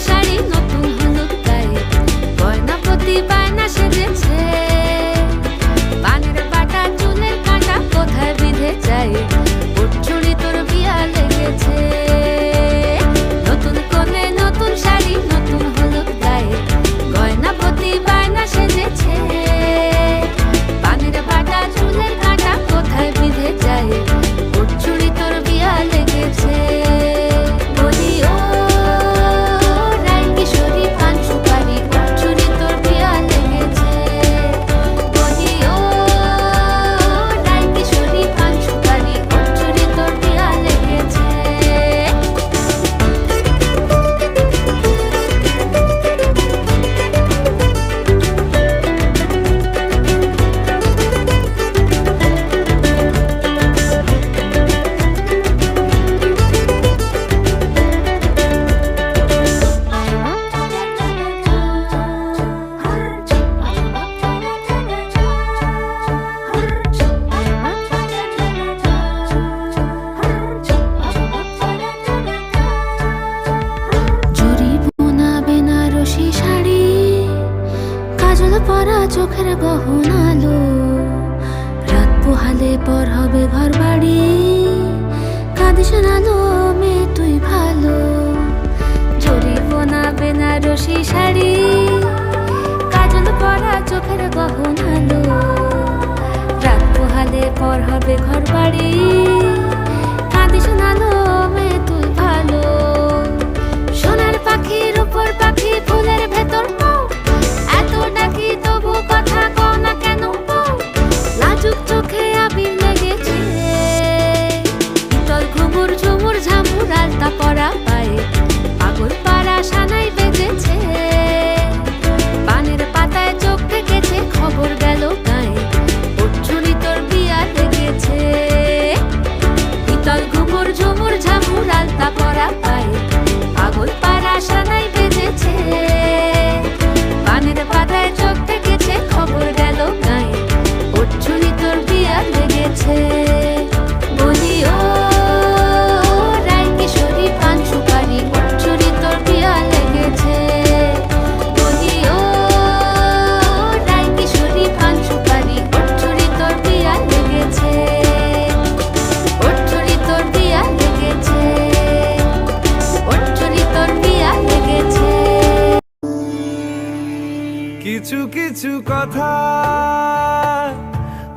শাড়ি নতুন পরা চোখের গহনালো রাত পোহালে পর হবে ঘর বাড়ি কাঁদিস আলো মে তুই ভালো। জরিপনা বেনারসি শাড়ি। কাজল পরা চোখের গহনালো রাত ঝুমুর ঝামুর কিছু কিছু কথা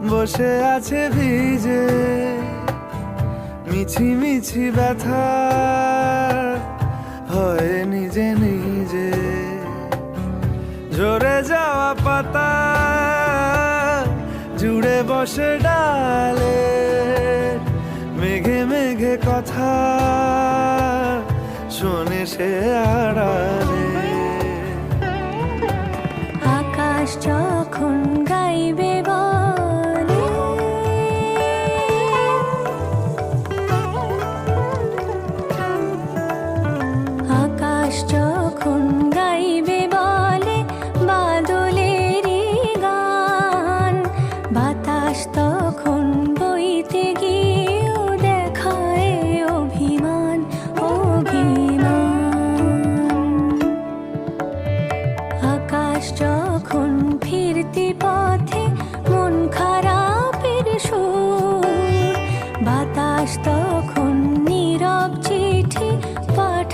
বসে আছে ভিজে। মিছি মিছি ব্যথা হয় নিজে নিজে। ঝরে যাওয়া পাতা জুড়ে বসে ডালে। মেঘে মেঘে কথা শোনে সে আড়ালে। বাতাস তখন বইতে গিয়েও দেখায় অভিমান অভিমান। আকাশ যখন ফিরতি পথে মন খারাপের সুর, বাতাস তখন নীরব চিঠি পাঠ